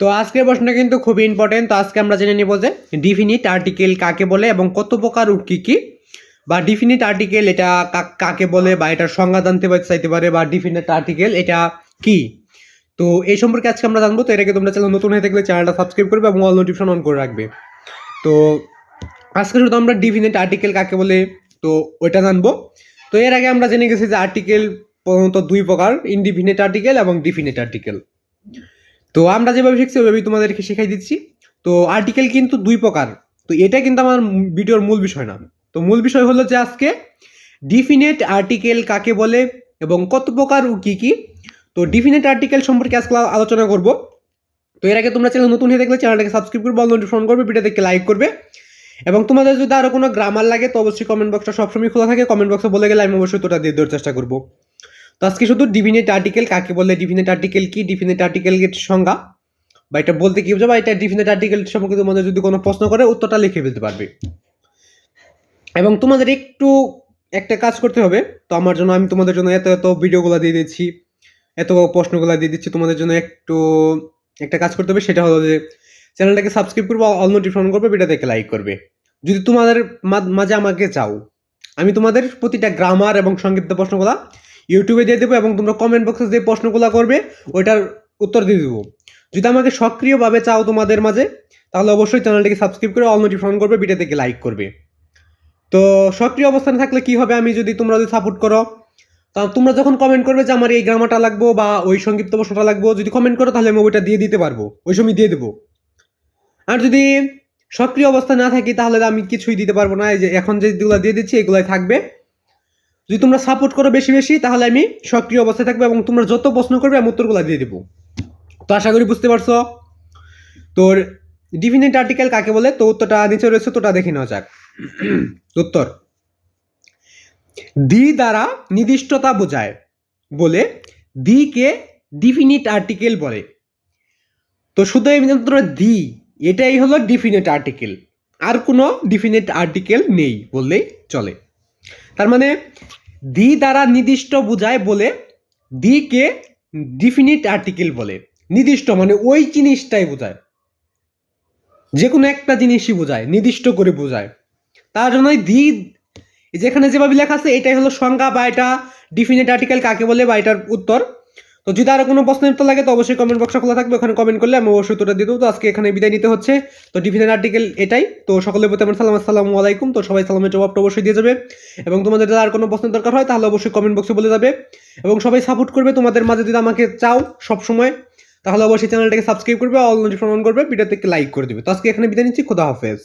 তো আজকের প্রশ্নটা কিন্তু খুবই ইম্পর্টেন্ট তো আজকে আমরা জেনে নিব যে ডিফিনিট আর্টিকেল কাকে বলে এবং কত প্রকার ও কী কী? বা ডিফিনিট আর্টিকেল এটা কাকে বলে বা এটার সংজ্ঞা জানতে চাইতে পারে বা ডিফিনিট আর্টিকেল এটা কি? তো এই সম্পর্কে আজকে আমরা জানব। তো এটাকে তোমরা চ্যানেল নতুন হয়ে থাকলে চ্যানেলটা সাবস্ক্রাইব করবে এবং অল নোটিফিকেশন অন করে রাখবে। তো আজকে শুধু আমরা ডিফিনিট আর্টিকেল কাকে বলে, তো ওইটা জানব। তো এর আগে আমরা জেনে গেছি যে আর্টিকেল প্রধানত দুই প্রকার ইনডিফিনিট আর্টিকেল এবং ডিফিনিট আর্টিকেল তো আমরা যেভাবে শিখছি, ওইভাবেই তোমাদেরকে শেখাই দিচ্ছি। তো আর্টিকেল কিন্তু দুই প্রকার। তো এটা কিন্তু আমার ভিডিওর মূল বিষয় না। তো মূল বিষয় হলো যে আজকে ডিফিনেট আর্টিকেল কাকে বলে এবং কত প্রকার ও কী কী। তো ডিফিনেট আর্টিকেল সম্পর্কে আজকে আলোচনা করব। তো এর আগে তোমরা চ্যানেল নতুন হয়ে দেখলে চ্যানেলটাকে সাবস্ক্রাইব করবে অল নোটিফিকেশন করবে ভিডিও দেখে লাইক করবে। এবং তোমাদের যদি আরও কোনো গ্রামার লাগে, তো অবশ্যই কমেন্ট বক্সটা সবসময় খোলা থাকে। কমেন্ট বক্সে বলে গেলে আমি অবশ্যই তোটা দিয়ে দেওয়ার চেষ্টা করব। তো আজকে শুধু ডিফিনেট আর্টিকেল কাকে বলে ডিফিনেট আর্টিকেল কি? ডিফিনেট আর্টিকেলের সংজ্ঞা। বা এটা বলতে কি বোঝো বা এটা ডিফিনেট আর্টিকেল সম্পর্কে তোমাদের যদি কোনো প্রশ্ন করে, উত্তরটা লিখে ফেলতে পারবে। এবং তোমাদের একটু একটা কাজ করতে হবে। তো আমার জন্য আমি তোমাদের জন্য এত এত ভিডিওগুলো দিয়ে দিচ্ছি, এত প্রশ্নগুলো দিয়ে দিচ্ছি, তোমাদের জন্য একটু একটা কাজ করতে হবে। সেটা হলো যে, চ্যানেলটাকে সাবস্ক্রাইব করবে অল নোটিফিকেশন করবে ভিডিও দেখে লাইক করবে। যদি তোমাদের মাঝে আমাকে চাও, আমি তোমাদের প্রতিটা গ্রামার এবং সংক্ষিপ্ত প্রশ্নগুলো ইউটিউবে দিয়ে দেবো এবং তোমরা কমেন্ট বক্সে যে প্রশ্নগুলো করবে, ওইটার উত্তর দিয়ে দেবো। যদি আমাকে সক্রিয়ভাবে চাও তোমাদের মাঝে, তাহলে অবশ্যই চ্যানেলটিকে সাবস্ক্রাইব করে অল নোটিফিকেশন করবে ভিডিও থেকে লাইক করবে। তো সক্রিয় অবস্থানে থাকলে কি হবে? আমি যদি তোমরা যদি সাপোর্ট করো, তা তোমরা যখন কমেন্ট করবে যে আমার এই গ্রামারটা লাগবো বা ওই সংক্ষিপ্ত প্রশ্নটা লাগবো, যদি কমেন্ট করো তাহলে আমি ওইটা দিয়ে দিতে পারব। ওই সময় দিয়ে দেবো। আর যদি সক্রিয় অবস্থা না থাকি, তাহলে আমি কিছুই দিতে পারব না। এই যে এখন যেগুলো দিয়ে দিচ্ছি, এগুলাই থাকবে। যদি তোমরা সাপোর্ট করো বেশি বেশি, তাহলে আমি সক্রিয় অবস্থায় থাকব এবং তোমরা যত প্রশ্ন করবে আমি উত্তরগুলো দিয়ে দেবো। তো আশা করি বুঝতে পারছ? তোর ডিফিনিট আর্টিকেল কাকে বলে? তো উত্তরটা নিচে রয়েছে, তোটা দেখে নেওয়া যাক। উত্তর। দি দ্বারা নির্দিষ্টতা বোঝায় বলে দিকে ডিফিনিট আর্টিকেল বলে। তো শুধু মাত্র দি, এটাই হলো ডিফিনিট আর্টিকেল আর কোনো ডিফিনিট আর্টিকেল নেই বললেই চলে। তার মানে দি দ্বারা নির্দিষ্ট বোঝায় বলে, দিকে ডিফিনিট আর্টিকেল বলে। নির্দিষ্ট মানে ওই জিনিসটাই বোঝায়। যে কোনো একটা জিনিসই বোঝায়, নির্দিষ্ট করে বোঝায়। তার জন্যই দি, যেখানে যেভাবে লেখা আছে, এটাই হলো সংজ্ঞা বা এটা ডিফিনিট আর্টিকেল কাকে বলে বা এটার উত্তর। তো যদি আরও কোনো প্রশ্নের উত্তর লাগে, তো অবশ্যই কমেন্ট বক্সে খোলা থাকবে, ওখানে কমেন্ট করলে আমি অবশ্যই উত্তরটা দিয়ে দেবো। তো আজকে এখানে বিদায় নিতে হচ্ছে। তো ডিফিনিট আর্টিকেল এটাই। তো সকলের প্রতি আমার সালাম, আসসালামু আলাইকুম। তো সবাই সালামের জবাবটা অবশ্যই দিয়ে যাবে। এবং তোমাদের যদি আর কোনো প্রশ্নের দরকার হয়, তাহলে অবশ্যই কমেন্ট বক্সে বলে যাবে। এবং সবাই সাপোর্ট করবে, তোমাদের মাঝে যদি আমাকে চাও সব সময় তাহলে অবশ্যই চ্যানেলটাকে সাবস্ক্রাইব করবে অল নোটিফিকেশন অন করবে ভিডিওতে লাইক করে দেবে। তো আজকে এখানে বিদায় নিচ্ছি, খোদা হাফেজ।